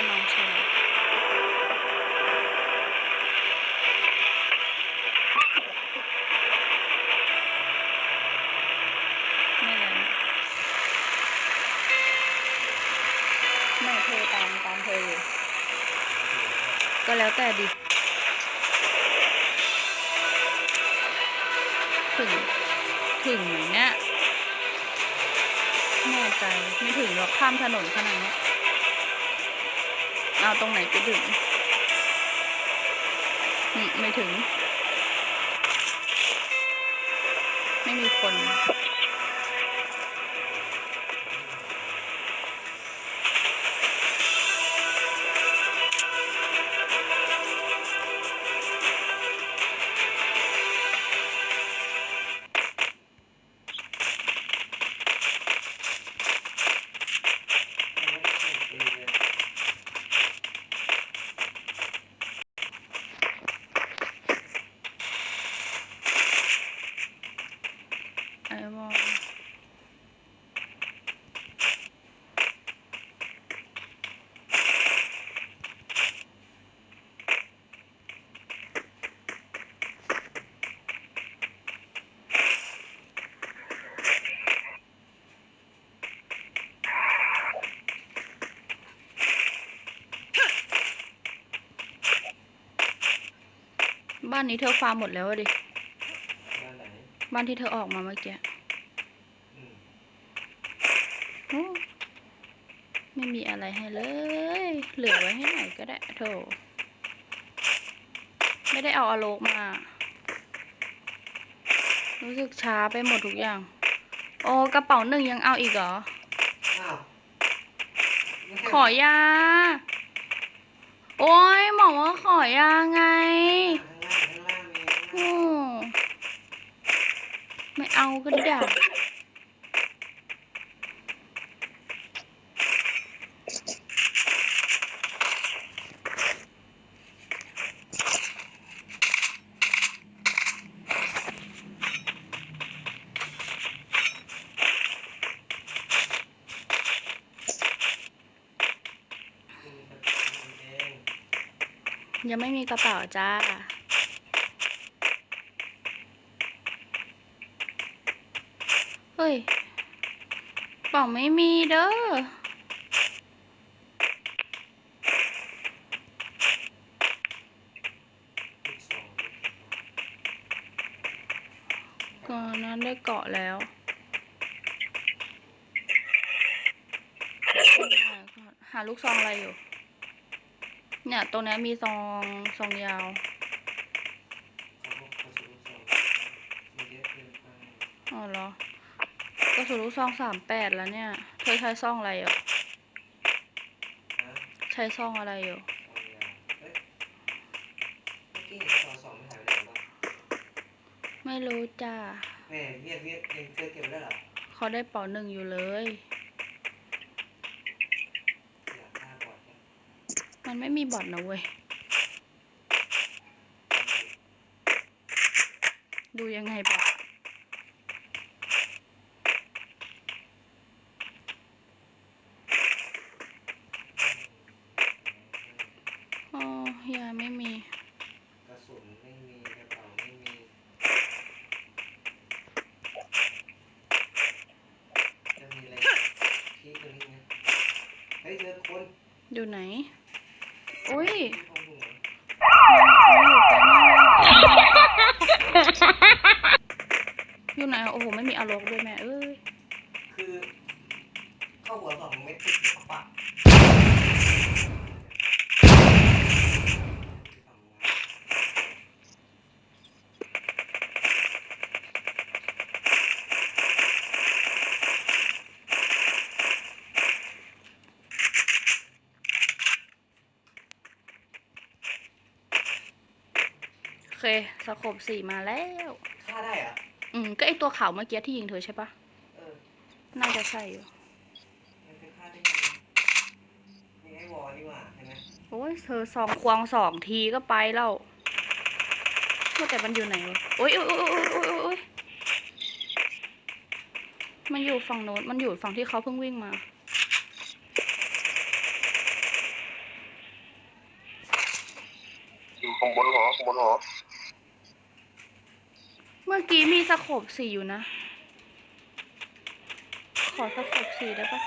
ก็น้องชายไม่เลยไม่เธอตามตามเธออยู่ก็แล้วแต่ดิถึง ถึงไหมเนี่ยแน่ใจ ไม่ถึงหรอกข้ามถนนขนาดเนี้ย เอาตรงไหนไปถึงไม่ถึง ไม่มีคนานนี้เธอฟาร์มหมดแล้วอะดิ บ้านไหนบ้านที่เธอออกมาเมื่อกี้อืมโอ้ไม่มีอะไรให้เลย เหลือไว้ให้ไหนก็ได้โถไม่ได้เอาอาโลกมา รู้สึกช้าไปหมดทุกอย่าง โอ้กระเป๋าหนึ่งยังเอาอีกเหรอ อ้าวไม่ใช่ขอยา โอ้ยหมอกว่าขอยาไงข้ โอ้ไม่เอาก็ได้มีเป๋าเอยังไม่มีกระเป๋าจ้า เฮ้ย กระเป๋าไม่มีเด้อก่อนนั้นได้เกาะแล้วหาลูกซองอะไรอยู่ เนี่ย ตรงนี้มีซองซองยาวเขาบอเขาสูงสอ งมีเยอะเกินไปอ๋อเหรอก็สูลูกซองสามแปดแล้วเนี่ย เธอใช้ซองอะไรอยู่นะใช้ซองอะไรอยู่สองยาวเฮ้ยเมื่อกี้เห็นสองสองไม่หายไปไหนบ้างไม่รู้จ้าแม่เวียดเวียดยังเจอเก็บไว้ได้เหรอเขาได้เป๋าหนึ่งอยู่เลยอยากฆ่าก่อนนะมันไม่มีบอทนะเว้ย ดูยังไงบอทอ๋อยาไม่มี กระสุนไม่มีกระเป๋าไม่มีจะมีอะไรพีคกว่านี้ไหมเฮ้ยเจอคน อยู่ไหน อุ้ยที่ห้องถุงเหรออยู่ไหนอะโอ้โห ไม่มีอารมณ์ด้วยแม่ เอ้ย คือ เข้าหัวสองเม็ดติด เคสโคบสี่มาแล้ว ฆ่าได้เหรอืม ก็ไอตัวขาวเมื่อกี้ที่ยิงเธอใช่ปะเออน่าจะใช่อยู่มัฆ่าได้ไงมีไอ้วอลนี่ว่าใช่ไหมโอ้ยเธอสองควงสองทีก็ไปแล้วเพื่อแต่มันอยู่ไหนวะโอ้ยโอ้ยโอ้ยโอ้ยโอ้ยมันอยู่ฝั่งโน้นมันอยู่ฝั่งที่เขาเพิ่งวิ่งมาอยู่ข้างบนหอข้างบนหอ กี้มีสโคบสีอยู่นะ ขอสโคบสีได้ปะ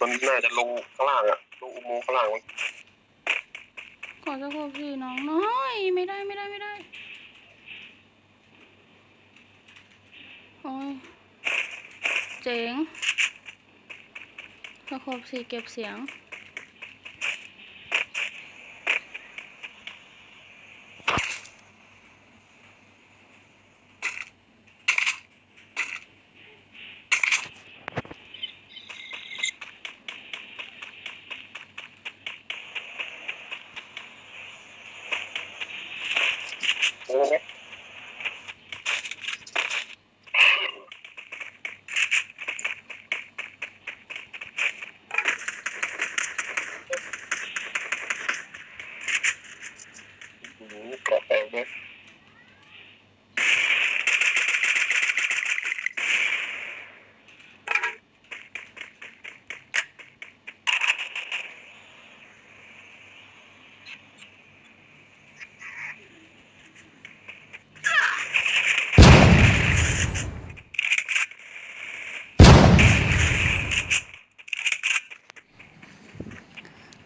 มันน่าจะลงข้างล่างอะลงอุโมงค์ข้างล่างมันขอสโคบสีน้องน้อย ไม่ได้ไม่ได้ไม่ได้โอ้ยเจ๋ง ถ้าคบสีเก็บเสียง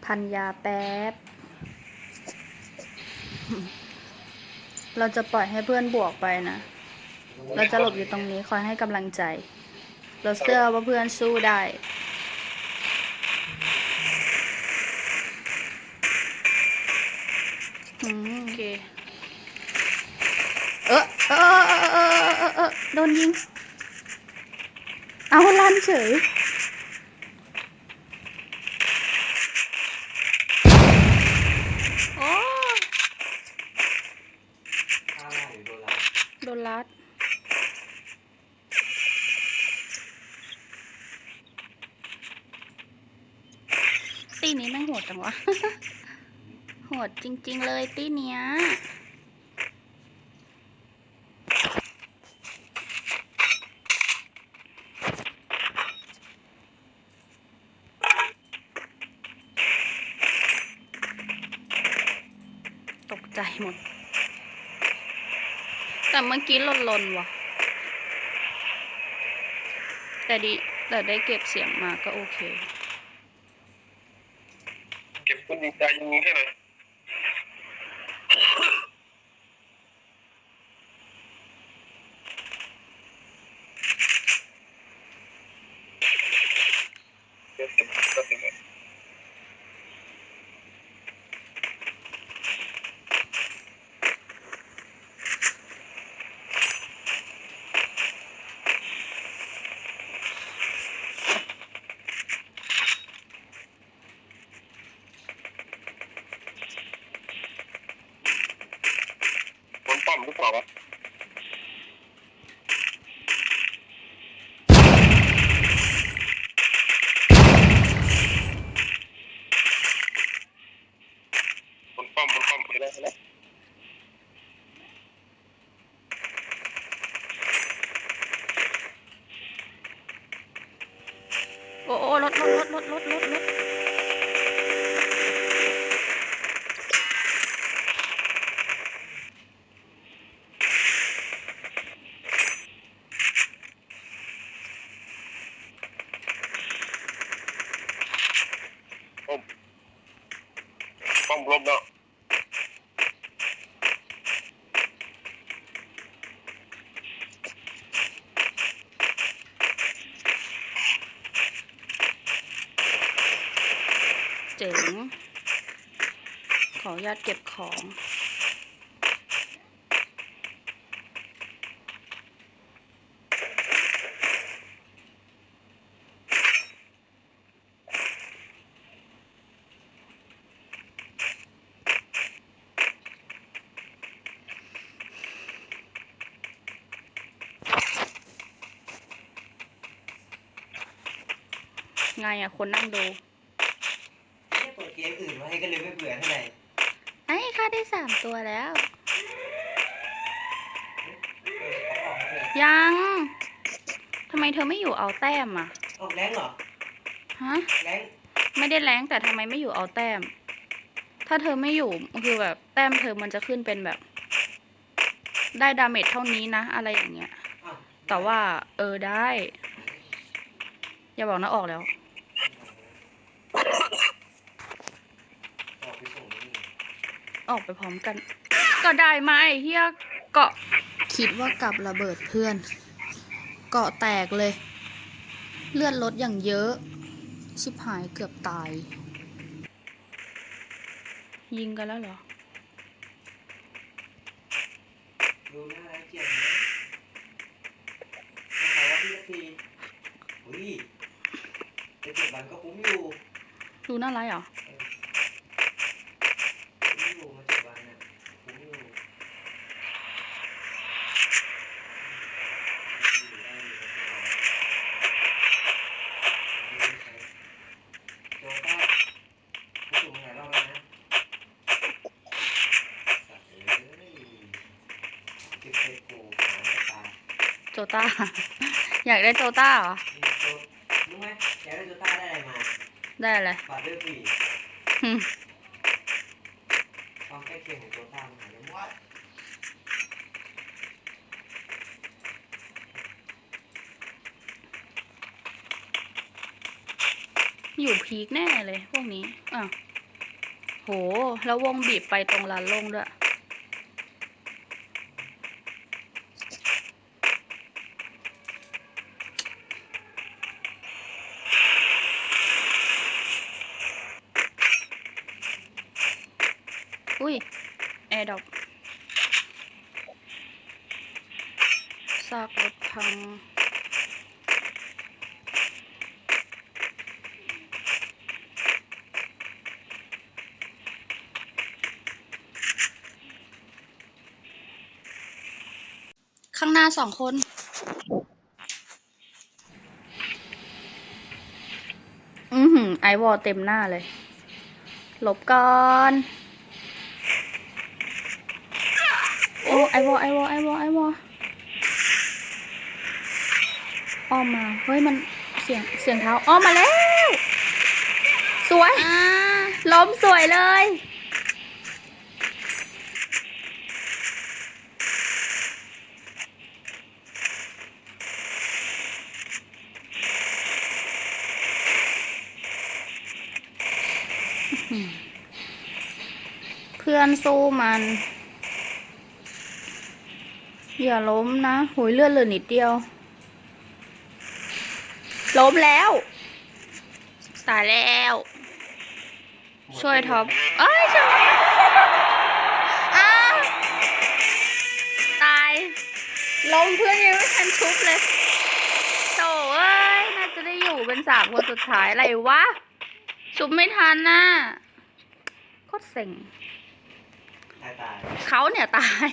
พันยาแป๊บ เราจะปล่อยให้เพื่อนบวกไปนะ เราจะหลบอยู่ตรงนี้คอยให้กำลังใจ เราเชื่อว่าเพื่อนสู้ได้อืมโอเคเออเออเออเออเออเออเออโดนยิง เอาลั่นเฉย โอ้ ข้างล่างหรือโดนเรา โดนลัด ตีนี้แม่งโหดจัง วะ โหดจริง ๆ เลยตีเนี้ย ตกใจหมด แต่เมื่อกี้หล่นๆว่ะ แต่ดีแต่ได้เก็บเสียงมาก็โอเค เก็บคนยิงใจยิงให้หน่อยเก็บเก็บเก็บเก็บ บนป้อมหรือเปล่าวะบนป้อมบนป้อมไปได้แล้ว โอ้โอ้รถรถรถรถรถรถรถ ป้อมป้อมลบแล้ว เจ๋ง ขออนุญาตเก็บของไงอะคนนั่งดู ไม่ได้เปิดเกมอื่นมาให้ ก็เลยไม่เบื่อเท่าไหร่ไอ้ค่าได้สามตัวแล้ว เออเขาออกมาเลยยังทำไมเธอไม่อยู่เอาแต้มอะออกแรงเหรอฮะ แรงไม่ได้แรงแต่ทำไมไม่อยู่เอาแต้ม ถ้าเธอไม่อยู่คือแบบแต้มเธอมันจะขึ้นเป็นแบบ ได้ดาเมจเท่านี้นะ อะไรอย่างเงี้ย อ้าวแต่ว่า เออได้ อย่าบอกนะออกแล้ว ออกไปส่งนี่ ออกไปพร้อมกัน ก็ได้ไหมเฮียเกาะคิดว่ากับระเบิดเพื่อน เกาะแตกเลย เลือดลดอย่างเยอะ ชิบหายเกือบตาย ยิงกันแล้วเหรอดูหน้าร้านเจียมนะไม่ขายว่าพี่สักทีอุ้ยไปเจ็ดวันก็คุ้มอยู่ ดูน่ารักเหรอ คุ้มอยู่มาเจ็ดวันน่ะคุ้มอยู่โจต้าเขาสูงหลายรอบแล้วนะสัตว์เอ้ยติดเทปกูหาสตาร์ โจต้า อยากได้โจต้าเหรอโจรู้ไหมอยากได้โจต้าได้อะไรมาได้อะไรบัตรเลือกฟรีหึความใกล้เคียงของโจต้ามันหายไปหมดอยู่พีคแน่เลยพวกนี้อะโห แล้ววงบีบไปตรงลานโล่งด้วยอุ้ย ดอกซากรถพังข้างหน้าสองคน อือหือ ไอวอลเต็มหน้าเลย หลบก่อน โอ้ไอวอลไอวอลไอวอลไอวอลอ้อมมา เฮ้ยมันเสียงเสียงเท้าอ้อมมาแล้ว สวยอ่าล้มสวยเลย เพื่อนสู้มัน อย่าล้มนะหุยเลือดเหลือนิดเดียว ล้มแล้ว ตายแล้ว ช่วยท็อปเอ้ยช่วยอ้าวตาย ล้มเพื่อนยังไม่ทันชุบเลยโถเอ้ย น่าจะได้อยู่เป็นสามคนสุดท้ายอะไรวะ ชุบไม่ทันน่ะโคตรเซ็งตายตายเขาเนี่ยตาย